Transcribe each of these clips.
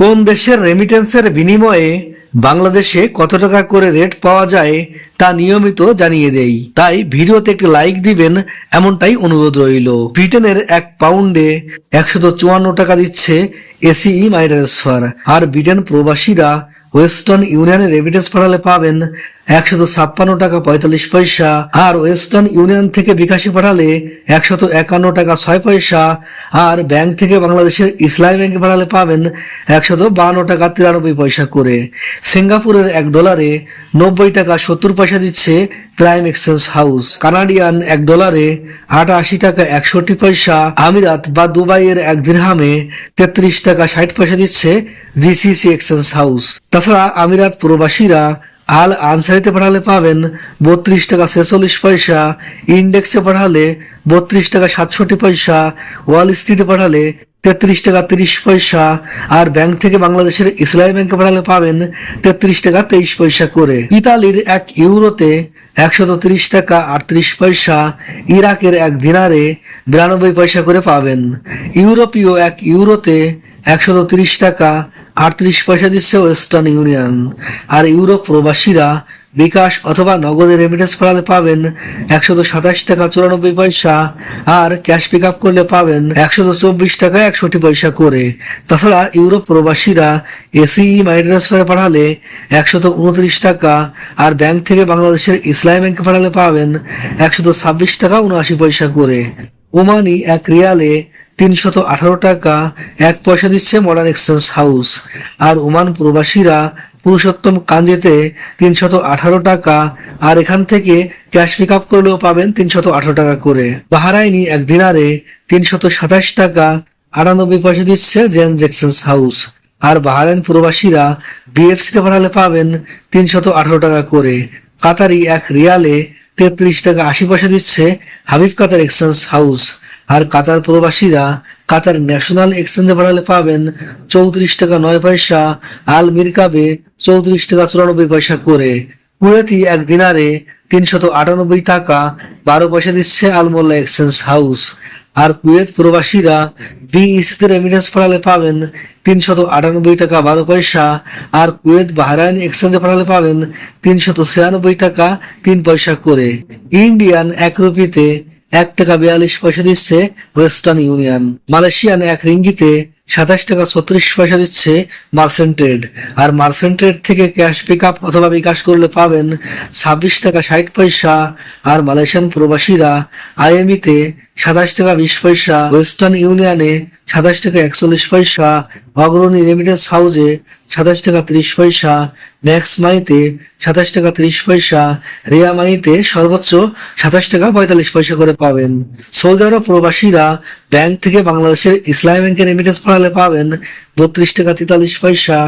কোন দেশের রেমিটেন্সের বিনিময়ে বাংলাদেশে কত টাকা করে রেট পাওয়া যায় তা নিয়মিত জানিয়ে দেই। তাই ভিডিওতে একটি লাইক দিবেন, এমনটাই অনুরোধ রইল। ব্রিটেনের এক পাউন্ডে একশত চুয়ান্ন টাকা দিচ্ছে এসিই মাই আর ব্রিটেন প্রবাসীরা ওয়েস্টার্ন ইউনিয়নের রেমিটেন্স পাঠালে পাবেন একশত ছাপ্পান্ন টাকা পঁয়তাল্লিশ পয়সা, আর ওয়েস্টার্ন ইউনিয়ন থেকে বিকাশে পাঠালে একশত একান্ন টাকা ছয় পয়সা, আর ব্যাংক থেকে বাংলাদেশের ইসলামী ব্যাংকে পাঠালে পাবেন একশত বাহান্ন টাকা তিরানব্বই পয়সা করে। সিঙ্গাপুরের এক ডলারে নব্বই টাকা সত্তর পয়সা দিচ্ছে প্রাইম এক্সচেঞ্জ হাউস। কানাডিয়ান এক ডলারে আটাশি টাকা একষট্টি পয়সা, আমিরাত বা দুবাইয়ের এক দিরহামে তেত্রিশ টাকা ষাট পয়সা দিচ্ছে জিসিসি এক্সচেঞ্জ হাউস। তাছাড়া আমিরাত প্রবাসীরা আল আনসারিতে পাঠালে পাবেন বত্রিশ টাকা ছেচল্লিশ পয়সা, ইন্ডেক্সে পাঠালে বত্রিশ টাকা সাতষট্টি পয়সা, ওয়াল স্ট্রিটে পাঠালে তেত্রিশ টাকা তিরিশ পয়সা, আর ব্যাংক থেকে বাংলাদেশের ইসলামী ব্যাংকে পাঠালে পাবেন তেত্রিশ টাকা তেইশ পয়সা করে। ইতালির এক ইউরোতে একশত তিরিশ টাকা আটত্রিশ পয়সা, ইরাকের এক দিনারে বিরানব্বই পয়সা করে পাবেন। ইউরোপীয় এক ইউরোতে একশত তিরিশ টাকা আটত্রিশ পয়সা দিচ্ছে ওয়েস্টার্ন ইউনিয়ন। আর ইউরোপ প্রবাসীরা বিকাশ অথবা নগদে রেমিটেন্স করালে পাবেন একশত সাতাশ টাকা চুরানব্বই পয়সা, আর ক্যাশ পিক আপ করলে পাবেন একশত চব্বিশ টাকা একষট্টি পয়সা করে। তাছাড়া ইউরোপ প্রবাসীরা এসিই মাই ট্রান্সফারে পাঠালে একশত উনত্রিশ টাকা, আর ব্যাংক থেকে বাংলাদেশের ইসলামী ব্যাংকে পাঠালে পাবেন একশত ছাব্বিশ টাকা উনআশি পয়সা করে। ওমানি এক রিয়ালে তিনশত আঠারো টাকা এক পয়সা দিচ্ছে মডার্ন এক্সচেঞ্জ হাউস আর ওমান প্রবাসীরা পুরুষোত্তম কাঞ্জেতে তিনশত আঠারো টাকা আর এখান থেকে ক্যাশ পিক আপ করলেও পাবেন তিনশত আঠারো টাকা করে। বাহারাইনি এক দিনারে তিনশত সাতাশ টাকা আটানব্বই পয়সা দিচ্ছে জেন্স এক্সচেঞ্জ হাউস আর বাহারাইন প্রবাসীরা বিএফসিতে পাঠালে পাবেন তিনশত আঠারো টাকা করে। কাতারি এক রিয়ালে তেত্রিশ টাকা আশি পয়সা দিচ্ছে হাবিব কাতার এক্সচেঞ্জ হাউস আর কাতার প্রবাসীরা কাতার ন্যাশনাল এক্সচেঞ্জে পাঠালে পাবেন চৌত্রিশ টাকা নয় পয়সা আল মিরকাবে চৌত্রিশ টাকা চুরানব্বই পয়সা করে। কুয়েতি এক দিনারে তিনশত আটানব্বই টাকা, বারো পয়সা দিচ্ছে আলমোল্লা এক্সচেঞ্জ হাউস। আর কুয়েত প্রবাসীরা বিইসিতে রেমিটেন্স পাঠালে পাবেন তিনশত আটানব্বই টাকা, বারো পয়সা। আর কুয়েত বাহরাইন এক্সচেঞ্জে পাঠালে পাবেন তিনশত ছিয়ানব্বই টাকা, তিন পয়সা করে। ইন্ডিয়ান এক রুপিতে এক টাকা বিয়াল্লিশ পয়সা দিচ্ছে ওয়েস্টার্ন ইউনিয়ন। মালয়েশিয়ান এক রিঙ্গিতে সাতাশ টাকা ছত্রিশ পয়সা দিচ্ছে মার্সেন্ট্রেড আর মার্সেন্ট্রেড থেকে ক্যাশ পিক আপ অথবা বিকাশ করলে পাবেন ছাব্বিশ টাকা ষাট পয়সা। আর মালয়েশিয়ান প্রবাসীরা আইএমইতে সাতাশ টাকা বিশ পয়সা। ওয়েস্টার্ন ইউনিয়নে সাতাশ টাকা একচল্লিশ পয়সা। অগ্রণী রেমিটেন্স হাউসে সাতাশ টাকা ত্রিশ পয়সা। ম্যাক্স মাইতে সাতাশ টাকা ত্রিশ পয়সা। রিয়া মাইতে সর্বোচ্চ সাতাশ টাকা পঁয়তাল্লিশ পয়সা করে পাবেন। সৌদি আরব প্রবাসীরা ব্যাংক থেকে বাংলাদেশের ইসলামী ব্যাংকে রেমিটেন্স পাঠালে পাবেন বত্রিশ টাকা তেতাল্লিশ পয়সা।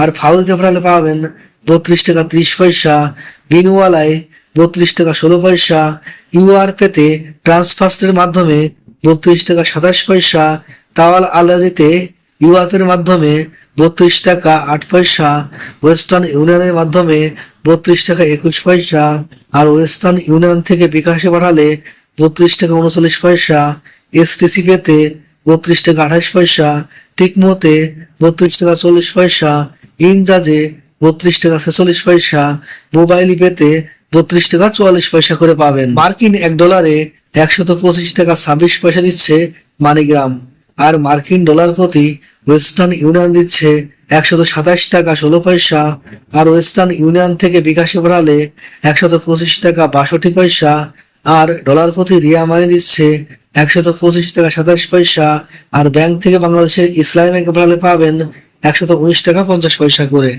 আর ফাউলতে পাঠালে পাবেন বত্রিশ টাকা ত্রিশ পয়সা। বিনওয়ালায় বত্রিশ টাকা ষোলো পয়সা। ইউআর পেতে ট্রান্সফার্স্টের মাধ্যমে বত্রিশ টাকা সাতাশ পয়সা। তাওয়াল আলাজিতে ইউআরপের মাধ্যমে বত্রিশ টাকা আট পয়সা। ওয়েস্টার্ন ইউনিয়নের মাধ্যমে বত্রিশ টাকা একুশ পয়সা। আর ওয়েস্টার্ন ইউনিয়ন থেকে বিকাশে পাঠালে বত্রিশ টাকা উনচল্লিশ পয়সা। এসটিসি পেতে বত্রিশ টাকা আঠাশ পয়সা। টিকমোতে বত্রিশ টাকা চল্লিশ পয়সা। ইনজাজে বত্রিশ টাকা ছেচল্লিশ পয়সা। মোবাইল পেতে বত্রিশ টাকা চুয়াল্লিশ পয়সা করে পাবেন। মার্কিন এক ডলারে একশত পঁচিশ টাকা ছাব্বিশ পয়সা দিচ্ছে মানিগ্রাম। আর মার্কিন ডলার প্রতি ওয়েস্টার্ন ইউনিয়ন দিচ্ছে একশত সাতাশ টাকা ষোলো পয়সা। আর ওয়েস্টার্ন ইউনিয়ন থেকে বিকাশে বাড়ালে একশত পঁচিশ টাকা বাষট্টি পয়সা। আর ডলার প্রতি রিয়া মানি দিচ্ছে একশত পঁচিশ টাকা সাতাশ পয়সা। আর ব্যাংক থেকে বাংলাদেশের ইসলামী ব্যাংকে বাড়ালে পাবেন একশত উনিশ টাকা পঞ্চাশ পয়সা করে।